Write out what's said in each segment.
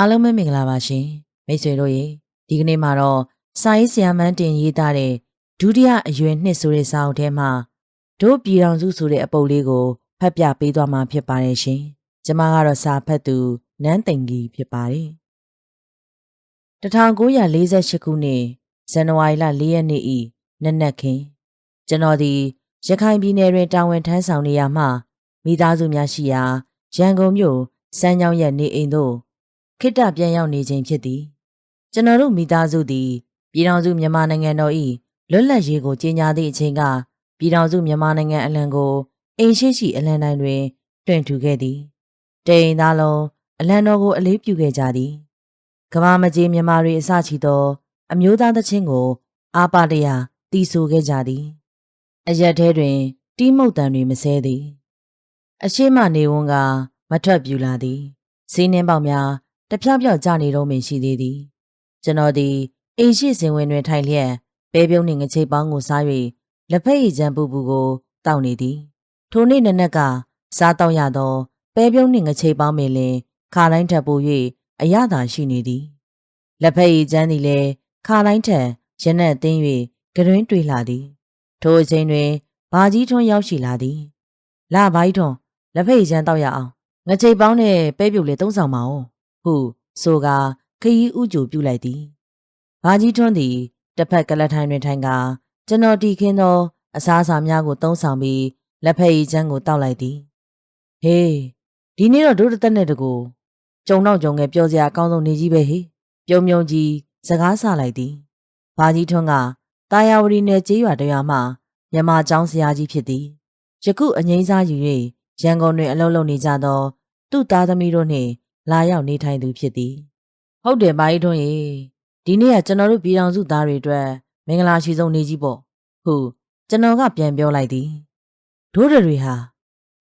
အားလုံးပဲမင်္ဂလာပါရှင်မိတ်ဆွေတို့ရေဒီကနေ့မှာတော့စာရေးဆရာမန်းတင်ရေးသားတဲ့ဒုတိယအရွယ်နှစ်ဆိုတဲ့စာအုပ်ထဲမှာတို့ပြည်တော်စုဆိုတဲ့အပုပ်လေးကိုဖတ်ပြပေးသွားမှာဖြစ်ပါတယ်ရှင်ကျမကတော့စာဖတ်သူနန်းသိန်ကြီးဖြစ်ပါတယ်1948ခုနှစ်ဇန်နဝါရီလ4ရက်နေ့ဤနက်နက်ခင်းကျွန်တော်ဒီရခိုင်ပြည်နယ်တွင်တာဝန်ထမ်းဆောင်နေရမှမိသားစုများရှိရာရန်ကုန်မြို့စမ်းချောင်းရဲ့နေအိမ်သို့ ခိတ္တပြန်ရောက်နေခြင်းဖြစ်သည်ကျွန်တော်တို့မိသားစုသည်ပြည်ထောင်စုမြန်မာနိုင်ငံတော်၏လွတ်လပ်ရေးကိုကြေညာသည့်အချိန်ကပြည်ထောင်စုမြန်မာနိုင်ငံအလံကိုအိမ်ရှိရှိအလံတိုင်းတွင်တွင်ထူခဲ့သည်တိမ်သားလုံးအလံတော်ကိုအလေးပြုခဲ့ကြသည်ကမ္ဘာမကြီးမြန်မာတွေအစချီသောအမျိုးသားသချင်းကိုအာပါတရာတီးဆိုခဲ့ကြသည်အရက်ထဲတွင် တီးမှုတ်တံတွေမစဲသည်အရှိမနေဝန်းကမထွက်ပြူလာသည်စီးနှင်းပေါက်များ တဖြောက်ဖြောက်ကျနေတော့မင်ရှိသေးသည်ကျွန်တော်သည်အိမ်ရှိစင်ဝင်တွင်ထိုင်လျက်ပဲပြုံးနှင့်ငချိတ်ပေါင်းကိုစား၍လက်ဖက်ရည်ချမ်းပူပူကိုတောက်နေသည်ထိုနေ့နနက်ကစားတော့ရသောပဲပြုံးနှင့်ငချိတ်ပေါင်းပင်လင်ခါတိုင်းထပ်ပို၍အရသာရှိနေသည်လက်ဖက်ရည်ချမ်းသည်လည်းခါတိုင်းထက်ရနက်သိမ်း၍ကရွင်းတွေ့လာသည်ထိုအချိန်တွင်ဘာကြီးထွန်းရောက်ရှိလာသည်လာဘာကြီးထွန်းလက်ဖက်ရည်ချမ်းတောက်ရအောင်ငချိတ်ပေါင်းနဲ့ပဲပြုတ်လေးသုံးဆောင်ပါဦး ဟုဆိုကာခရီးဥကြိုပြုလိုက်သည်ဘာကြီးထွန်းသည်တစ်ဖက်ကလထိုင်တွင်ထိုင်ကာကျွန်တော်တီခင်းသောအစားအစာများကိုသုံးဆောင်ပြီးလက်ဖက်ရည်ချမ်းကိုတောက်လိုက်သည်ဟေးဒီနေ့တော့ဒုတသက်နဲ့တကူကြုံတော့ကြုံငယ်ပြောစရာအကောင်းဆုံးနေကြီးပဲဟေးပြုံပြုံကြီးစကားဆလိုက်သည်ဘာကြီးထွန်းကတာယာဝတီနယ်ကျေးရွာတရွာမှမြမကျောင်းဆရာကြီးဖြစ်သည်ယခုအငိမ့်စားယူ၍ရန်ကုန်တွင်အလုပ်လုပ်နေကြသောသူ့သားသမီးတို့နှင့် လာရောက်နေထိုင်သူဖြစ်သည်ဟုတ်တယ်ဘာကြီးထွန်းရေဒီနေ့ကကျွန်တော်တို့ပြည်တော်စုသားတွေအတွက်မင်္ဂလာရှိဆုံးနေ့ကြီးပေါ့ဟုကျွန်တော်ကပြန်ပြောလိုက်သည်တို့တွေဟာ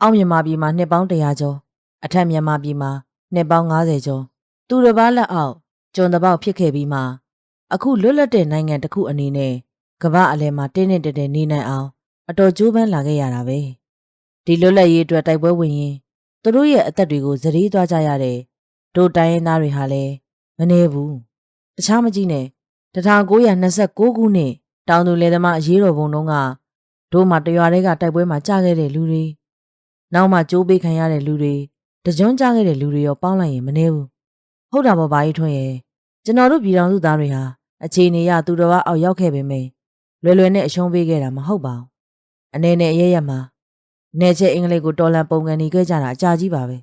အောက်မြန်မာပြည်မှာနှစ်ပေါင်း100ကျော်အထက်မြန်မာပြည်မှာနှစ်ပေါင်း90ကျော်သူတစ်ပါးလက်အောက်ကျွန်တပေါက်ဖြစ်ခဲ့ပြီးမှအခုလွတ်လပ်တဲ့နိုင်ငံတစ်ခုအနေနဲ့ကမ္ဘာအလယ်မှာတင်းတင်းတဲတဲနေနိုင်အောင်အတော်ကြိုးပမ်းလာခဲ့ရတာပဲဒီလွတ်လပ်ရေးအတွက်တိုက်ပွဲဝင်ရင်သူတို့ရဲ့အသက်တွေကိုဇရီးသွားကြရတဲ့ တို့တိုင်းရင်းသားတွေဟာလည်းမနေဘူးတခြားမကြည့်နဲ့1929ခုနှစ်တောင်သူလယ်သမားအရေးတော်ပုံတုန်းကတို့မှတရွာတွေကတိုက်ပွဲမှာကြာခဲ့တဲ့လူတွေနောက်မှကြိုးပေးခံရတဲ့လူတွေတကြွန်းကြခဲ့တဲ့လူတွေရောပေါင်းလိုက်ရင်မနေဘူးဟုတ်တာပေါ့ဘာကြီးထွန်းရဲ့ကျွန်တော်တို့ပြည်တော်စုသားတွေဟာအခြေအနေရသူတော်ဘာအောက်ရောက်ခဲ့ပေမယ့်လွယ်လွယ်နဲ့အရှုံးပေးခဲ့တာမဟုတ်ပါဘူးအနေနဲ့အရရမှာနေချက်အင်္ဂလိပ်ကိုတော်လန်ပုံကန်နေခဲ့ကြတာအကြာကြီးပါပဲ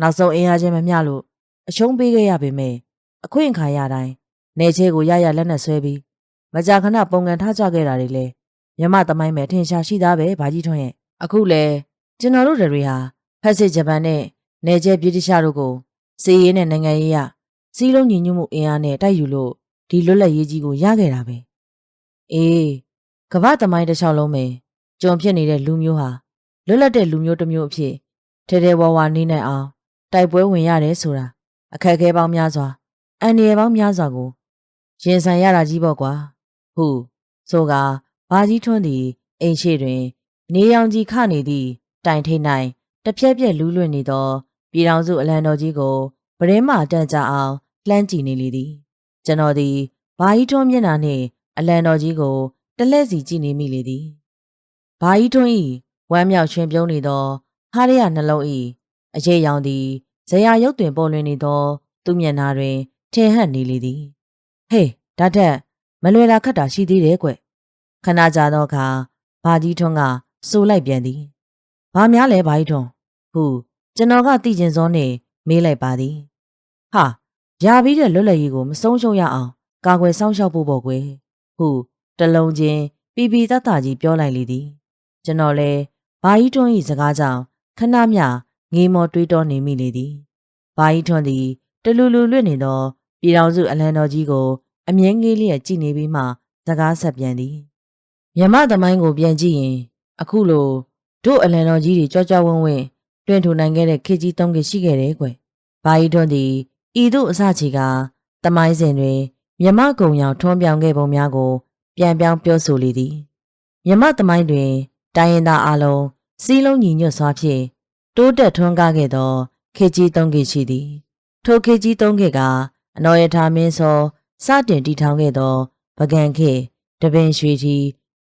နောက်ဆုံးအင်အားချင်းမမျှလို့ အရှုံးပေးခဲ့ရပေမယ့်အခွင့်အခါရတိုင်းနေချဲကိုရရလက်နဲ့ဆွဲပြီးမကြာခဏပုံကန်ထားကြခဲ့တာတွေလေမြမသမိုင်းမဲ့ထင်ရှားရှိသားပဲဘာကြီးထွန်းရဲ့အခုလေကျွန်တော်တို့တွေဟာဖက်စစ်ဂျပန်နဲ့နေချဲဗြိတိရှတို့ကိုစီးရေးနဲ့နိုင်ငံရေးရစီးလုံးညီညွတ်မှုအင်အားနဲ့တိုက်ယူလို့ဒီလွတ်လပ်ရေးကြီးကိုရခဲ့တာပဲအေးကမ္ဘာသမိုင်းတစ်လျှောက်လုံးပဲကြုံဖြစ်နေတဲ့လူမျိုးဟာလွတ်လပ်တဲ့လူမျိုးတစ်မျိုးအဖြစ်ထဲထဲဝါဝါနေနိုင်အောင်တိုက်ပွဲဝင်ရတယ်ဆိုတာ အခက်အခဲပေါင်းများစွာအန္တရာယ်ပေါင်းများစွာကိုရင်ဆိုင်ရတာကြီးပေါ့ကွာဟုဆိုကဘာကြီးထွန်းသည်အိမ်ရှိတွင် နေရောင်ကြီးခနေသည့်တိုင်ထိတ်၌တပြက်ပြက်လူးလွင့်နေသောပြည်တော်စုအလံတော်ကြီးကိုပရင်းမတန်ကြအောင်လှမ်းကြည့်နေလေသည်ကျွန်တော်သည်ဘာကြီးထွန်းမျက်နှာနှင့်အလံတော်ကြီးကိုတလက်စီကြည့်နေမိလေသည်ဘာကြီးထွန်း၏ဝမ်းမြောက်ရှင်ပြုံးနေသောဟာရရနှလုံး၏အရေးရောင်သည် ဇရာရုပ်တွင်ပေါ်လွင်နေသော သူ့မျက်နှာတွင်ထင်ဟပ်နေလေသည်ဟေးဒါထက်မလွယ်တာခက်တာရှိသေးတယ်ကွခဏကြာသောအခါဘာကြီးထွန်းကစိုးလိုက်ပြန်သည်ဘာများလဲဘာကြီးထွန်းဟုကျွန်တော်ကသိကျင်စောနှင့်မေးလိုက်ပါသည်ဟာရပြီးတဲ့လွတ်လပ်ရေးကိုမဆုံးရှုံးရအောင်ကာကွယ်စောင့်ရှောက်ဖို့ပေါ့ကွယ်ဟုတလုံးချင်းပီပီတတ်တာကြီးပြောလိုက်လေသည် ကျွန်တော်လဲဘာကြီးထွန်း၏စကားကြောင့်ခဏမျှ ငေးမောတွေးတောနေမိလေသည်ဘာကြီးထွန်းသည်တလူလူလွတ်နေသောပြည်တော်စုအလံတော်ကြီးကို အမြဲငေးလျက်ကြည့်နေပြီးမှစကားဆက်ပြန်သည်မြမသမိုင်းကိုပြန်ကြည့်ရင် အခုလိုတို့အလံတော်ကြီးတွေကြွကြွဝင်းဝင်းတွင်ထူနိုင်ခဲ့တဲ့ခေကြီးသုံးခေရှိခဲ့တယ်ကွ။ဘာကြီးထွန်းသည်ဤသို့အစချီကသမိုင်းစဉ်တွင်မြမကုံရောင်ထွန်းပြောင်ခဲ့ပုံများကို ပြန်ပြောင်းပြောဆိုလေသည်မြမသမိုင်းတွင်တိုင်းရင်သားအလုံးစီးလုံးညီညွတ်စွာဖြင့် တိုးတက်ထွန်းကားခဲ့သောခေကြီးသုံးခေရှိသည် ထိုခေတ်ကြီးသုံးခေတ်ကအနော်ရထားမင်းစောစတင်တည်ထောင်ခဲ့သောပကံခေတ်တပင်ရွှေတီ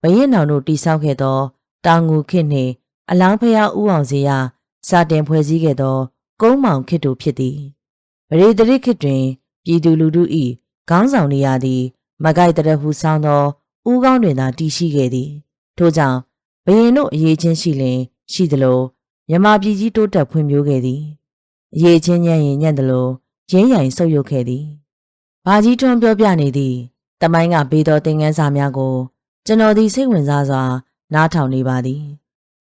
ဘရင်နောင်တို့တိဆောက်ခဲ့သောတောင်ငူခေတ်နှင့်အလောင်းဖျားဥအောင်စီရစတင်ဖွဲ့စည်းခဲ့သော ကုန်းမောင်ခေတ်တို့ဖြစ်သည်ပရိသတိခေတ်တွင်ပြည်သူလူထု၏ခေါင်းဆောင်နေရသည် မကိုက်တရဖူဆောင်းသောဥကောင်းတွင်သာတည်ရှိခဲ့သည် ထို့ကြောင့်ဘရင်တို့အရေးချင်းရှိလင်ရှိသလို မြမပြည်ကြီးတိုးတက်ဖွံ့ဖြိုးခဲ့သည်အရေးချင်းညံ့ရင်ညံ့သလိုရင်းရိုင်ဆုပ်ယုပ်ခဲ့သည်ဘာကြီးထွန်းပြောပြနေသည်တမိုင်းကဘေးတော်သင်ငန်းစာများကို ကျွန်တော်သည်စိတ်ဝင်စားစွာ နားထောင်နေပါသည်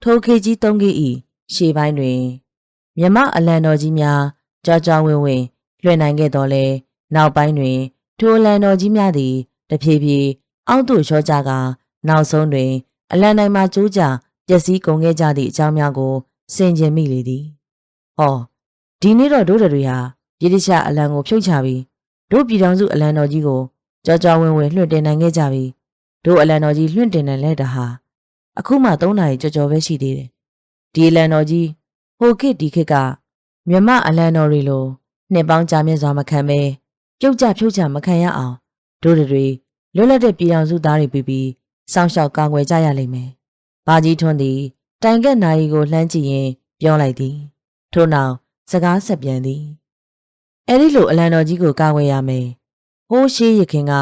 ထိုခေတ်ကြီးသုံးခေတ်ဤရှေ့ပိုင်းတွင်မြမအလံတော်ကြီးများကြောကြောဝင်းဝင်းလွှင့်နိုင်ခဲ့တော်လဲနောက်ပိုင်းတွင် ထိုအလံတော်ကြီးများသည်တဖြည်းဖြည်းအောက်သို့လျှော့ကြကာနောက်ဆုံးတွင် အလံတိုင်းမှာကျိုးကြပျက်စီးကုန်ခဲ့ကြသည့်အကြောင်းများကို ဆင်ခြင်မိလေသည်။ဟောဒီနေ့တော့တို့တွေဟာပြည်တိချအလံကိုဖြုတ်ချပြီးတို့ပြည်တော်စုအလံတော်ကြီးကိုကြောကြောဝင်းဝင်းလွှင့်တင်နိုင်ခဲ့ကြပြီးတို့အလံတော်ကြီးလွှင့်တင်နိုင်လဲတာဟာအခုမှ၃နာရီကြော်ကြော်ပဲရှိသေးတယ်။ဒီအလံတော်ကြီးဟိုခေတ်ဒီခေတ်ကမြမအလံတော်တွေလိုနှစ်ပေါင်းကြာမြင့်စွာမခံပဲပြုတ်ကြဖြုတ်ချမခံရအောင်တို့တွေလွတ်လပ်တဲ့ပြည်တော်စုသားတွေပြီးပြီးစောင့်ရှောက်ကာကွယ်ကြရလိမ့်မယ်။ဘာကြီးထွန်းသည် တိုင်ကက်နိုင်ကိုလှမ်းကြည့်ရင်ပြောလိုက်သည်။ထို့နောက်စကားဆက်ပြန်သည်။အဲဒီလိုအလံတော်ကြီးကိုကာကွယ်ရမယ်။ဟိုးရှိရခင်က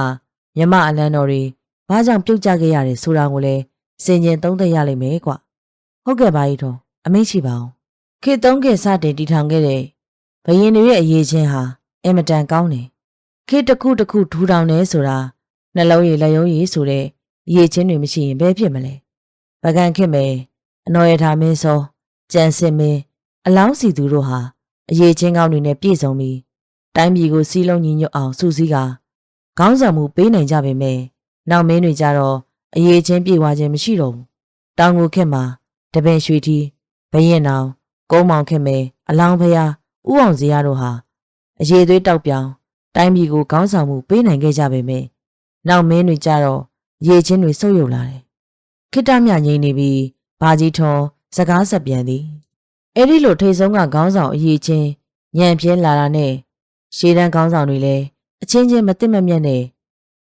မြမအလံတော်တွေဘာကြောင့်ပြုတ်ကျခဲ့ရတယ်ဆိုတာကိုလည်းစင်ကျင်သုံးသပ်ရလိမ့်မယ်ကွာ။ဟုတ်ကဲ့ပါကြီးထွန်းအမိတ်ရှိပါအောင်။ခေသုံးခေစတင်တည်ထောင်ခဲ့တဲ့ဘယင်တွေရဲ့အရေးချင်းဟာအင်မတန်ကောင်းတယ်။ခေတစ်ခုတစ်ခုထူထောင်နေဆိုတာနှလုံးရည်လက်ရုံးရည်ဆိုတဲ့အရေးချင်းတွေမရှိရင်ဘယ်ဖြစ်မလဲ။ပကံခေမယ် အနော်ရထားမင်းစောကြံစင်မင်းအလောင်းစီသူတို့ဟာအရေးချင်းကောင်းတွေနဲ့ပြည့်စုံပြီးတိုင်းပြည်ကိုစီးလုံးညီညွတ်အောင်စုစည်းကခေါင်းဆောင်မှုပေးနိုင်ကြပေမဲ့နောက်မင်းတွေကြတော့အရေးချင်းပြေဝခြင်းမရှိတော့ဘူး။တောင်ကိုခက်မှာတပင်ရွှေထီးဘရင်နောင်ကုန်းမောင်ခက်မယ်အလောင်းဖျားဥအောင်စရာတို့ဟာအရေးသွေးတောက်ပြောင်တိုင်းပြည်ကိုခေါင်းဆောင်မှုပေးနိုင်ခဲ့ကြပေမဲ့နောက်မင်းတွေကြတော့ရေချင်းတွေဆုပ်ယုပ်လာတယ်ခိတ္တမြငိမ့်နေပြီး ဘာကြီးထွန်စကားဆက်ပြန်သည်အဲ့ဒီလိုထိတ်ဆုံးကခေါင်းဆောင်အရေးချင်းညံပြင်းလာတာနဲ့ရှေးတန်းခေါင်းဆောင်တွေလည်းအချင်းချင်းမသိမမြတ်နဲ့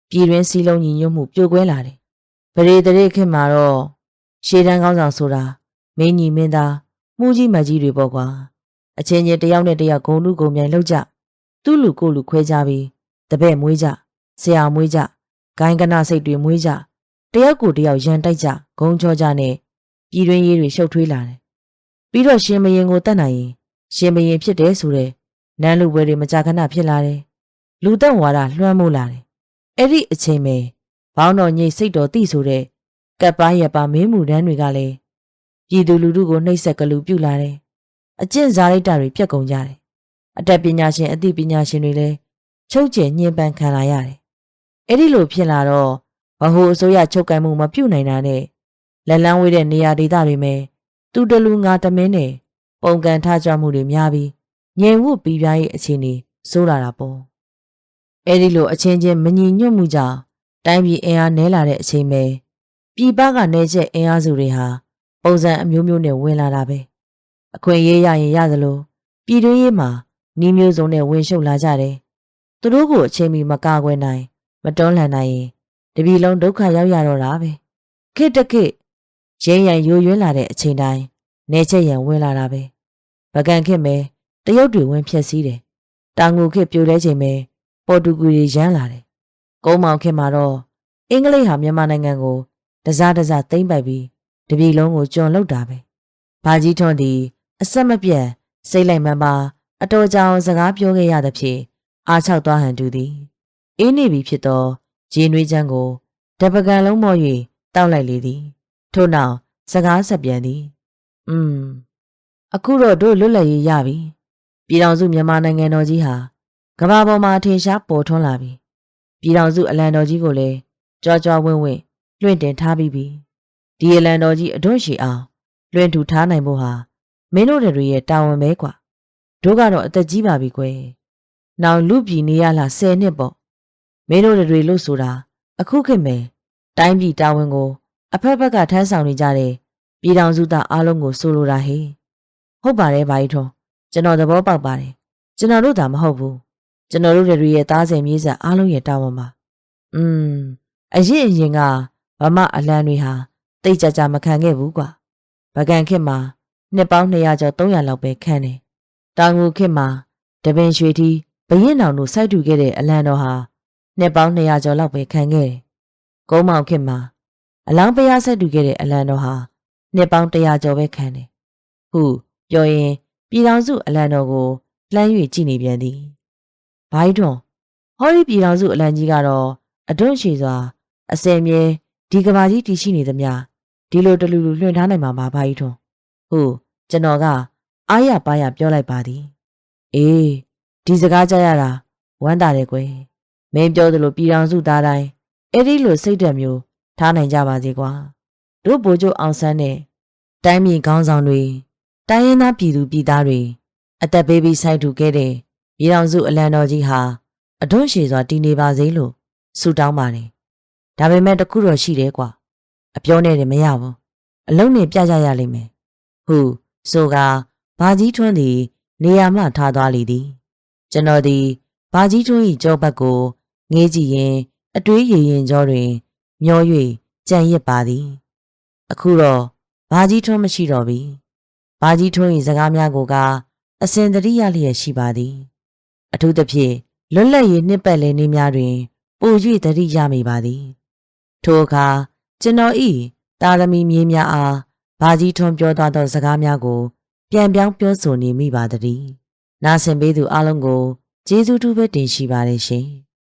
ပြည်တွင်းစည်းလုံးညီညွတ်မှုပြိုကွဲလာတယ်ပရိသေရိခင်မှာတော့ရှေးတန်းခေါင်းဆောင်ဆိုတာမင်းကြီးမင်းသားမှုကြီးမကြီးတွေပေါ့ကွာအချင်းချင်းတယောက်နဲ့တယောက်ဂုံလူဂုံမြိုင်လောက်ကြသူ့လူကိုလူခွဲကြပြီးတပည့်မွေးကြဆရာမွေးကြဂိုင်းကနာစိတ်တွေမွေးကြတယောက်ကိုတယောက်ရန်တိုက်ကြဂုံချောကြနဲ့ ပြည်တွင်းရေးတွေရှုပ်ထွေးလာတယ်ပြီးတော့ရှင်မရင်ကိုတတ်နိုင်ရင်ရှင်မရင်ဖြစ်တယ်ဆိုတဲ့နန်းလူပွဲတွေမကြာခဏဖြစ်လာတယ်လူတက်ဝါဒလွှမ်းမိုးလာတယ်အဲ့ဒီအချိန်ပဲဘောင်းတော်ညိတ်စိတ်တော်တိဆိုတဲ့ကပ်ပါရပါမင်းမှုတန်းတွေကလည်းပြည်သူလူထုကိုနှိပ်စက်ကလူပြုလာတယ်အကျင့်ဇာလိုက်တာတွေပြက်ကုန်ကြတယ်အတတ်ပညာရှင်အသိပညာရှင်တွေလည်းချုပ်ကျယ်ညှဉ်းပန်းခံလာရတယ်အဲ့ဒီလိုဖြစ်လာတော့ဘ ਹੁ အစိုးရချုပ်ကိုင်မှုမပြုတ်နိုင်တာနဲ့ လက်လန်းဝေးတဲ့နေရာဒေသတွေမှာသူတလူငါတမင်းနဲ့ပုံကန်ထားကြမှုတွေများပြီးငြိမ်ဝတ်ပြီးပြားရဲ့အခြေအနေဆိုးလာတာပေါ့အဲ့ဒီလိုအချင်းချင်းမညီညွတ်မှုကြောင့်တိုင်းပြည်အင်အားနည်းလာတဲ့အချိန်ပဲပြည်ပကနေချက်အင်အားစုတွေဟာပုံစံအမျိုးမျိုးနဲ့ဝင်လာတာပဲအခွင့်အရေးရရင်ရသလိုပြည်တွင်းရေးမှာနှီးမျိုးစုံနဲ့ဝင်ရှုပ်လာကြတယ်သူတို့ကိုအချိန်မီမကာကွယ်နိုင် မတွန်းလှန်နိုင်ရင်တပြည်လုံးဒုက္ခရောက်ရတော့တာပဲခေတခေ ရင်းရန်ယိုယွင်းလာတဲ့အချိန်တိုင်းနေချက်ရန်ဝင်လာတာပဲပကံခေမဲတရုတ်တွေဝင်ဖြက်စီးတယ်တာငူခေပြိုလဲချိန်မဲပေါ်တူဂီတွေရမ်းလာတယ်ကုန်းမောင်ခေမှာတော့အင်္ဂလိပ်ဟာမြန်မာနိုင်ငံကိုတစားတစားသိမ့်ပိုက်ပြီးတပြည်လုံးကိုကျွံလောက်တာပဲဘာကြီးထွန်းသည်အဆက်မပြတ်စိတ်လိုက်မှန်ပါအတော်ကြောင်စကားပြောခဲ့ရသဖြင့်အားချောက်သွားဟန်တူသည်အေးနေပြီဖြစ်သောဂျင်းနွေးချမ်းကိုတပကံလုံးမော့၍တောက်လိုက်လေသည် ထို့နောက်စကားဆက်ပြန်သည်อืมအခုတော့တို့လွတ်လပ်ရေးရပြီပြည်တော်စုမြန်မာနိုင်ငံတော်ကြီးဟာကမ္ဘာပေါ်မှာထင်ရှားပေါ်ထွန်းလာပြီပြည်တော်စုအလံတော်ကြီးကိုလည်းကြွားကြွားဝင်းဝင်းလွှင့်တင်ထားပြီးပြီဒီအလံတော်ကြီးအထွတ်ရှိအောင်လွှင့်ထူထားနိုင်ဖို့ဟာမင်းတို့တွေရဲ့တာဝန်ပဲကွာတို့ကတော့အသက်ကြီးပါပြီကွယ်နောင်လူပြည်နေရလား10နှစ်ပေါ့မင်းတို့တွေလို့ဆိုတာအခုခေတ်မယ်တိုင်းပြည်တာဝန်ကို အဖက်ဖက်ကထမ်းဆောင်နေကြတဲ့ပြည်တော်စုသားအားလုံးကိုဆိုလိုတာဟေ့ဟုတ်ပါတယ်ဘာကြီးထွန်းကျွန်တော်သဘောပေါက်ပါတယ်ကျွန်တော်တို့သာမဟုတ်ဘူးကျွန်တော်တို့တွေရဲ့သားစဉ်မြေးဆက်အားလုံးရဲ့တာဝန်ပါอืมအရင်အရင်ကဗမာအလံတွေဟာတိတ်ကြကြမခံခဲ့ဘူးကွာဗကန်ခေတ်မှာနှစ်ပေါင်း200ကျော်300လောက်ပဲခံတယ်တောင်ငူခေတ်မှာတပင်ရွှေတီဘရင်တော်တို့စိုက်ထူခဲ့တဲ့အလံတော်ဟာနှစ်ပေါင်း200ကျော်လောက်ပဲခံခဲ့တယ်ကုန်းမောင်ခေတ်မှာ အလောင်းပရားစိုက်ထူခဲ့တဲ့အလံတော်ဟာနှစ်ပေါင်း100ကျော်ပဲခံတယ်ဟုပြောရင်ပြည်တော်စုအလံတော်ကိုလှမ်း၍ကြည့်နေပြန်သည်ဘိုင်းထွန်ဟောဒီပြည်တော်စုအလံကြီးကတော့အတွန့်ရှည်စွာအစင်မြဲဒီကဘာကြီးတည်ရှိနေသမျှဒီလိုတလူလူလွှင့်ထားနိုင်မှာပါဘိုင်းထွန်ဟုတ်ကျွန်တော်ကအားရပါရပြောလိုက်ပါသည်အေးဒီစကားကြားရတာဝမ်းသာတယ်ကွယ်မင်းပြောသလိုပြည်တော်စုသားတိုင်းအဲ့ဒီလိုစိတ်ဓာတ်မျိုး ထားနိုင်ကြပါစေကွာတို့ဘိုးချုပ်အောင်ဆန်းနဲ့တိုင်းပြည်ခေါင်းဆောင်တွေတိုင်းရင်းသားပြည်သူပြည်သားတွေအသက်ပေးပြီးစိုက်ထူခဲ့တဲ့ပြည်တော်စုအလံတော်ကြီးဟာအတွန့်ရှည်စွာတည်နေပါစေလို့ဆုတောင်းပါတယ်ဒါပေမဲ့တခုတော့ရှိတယ်ကွာအပြောနဲ့တည်းမရဘူးအလုံးနဲ့ပြကြရလိမ့်မယ်ဟုဆိုကဘာကြီးထွန်းသည်နေရာမှထားသွားလေသည်ကျွန်တော်သည်ဘာကြီးထွန်း၏ကြောဘက်ကိုငေးကြည့်ရင်အတွေးရည်ရင်ကြောတွင် မျော၍ကြံရစ်ပါသည် အခုတော့ဘာကြီးထွန်းမရှိတော့ပြီဘာကြီးထွန်း၏စကားများကိုကအစဉ်တရိရလျက်ရှိပါသည် အထူးသဖြင့်လွတ်လပ်ရေးနှစ်ပတ်လည်နေ့များတွင်ပို၍တရိရမိပါသည် ထိုအခါကျွန်တော်ဤတာသမီမြေးများအားဘာကြီးထွန်းပြောသွားသောစကားများကို ပြန်ပြောင်းပြောဆိုနေမိပါသည်။နားဆင်ပေးသူအလုံးကိုကျေးဇူးတူပဲတင်ရှိပါတယ်ရှင်။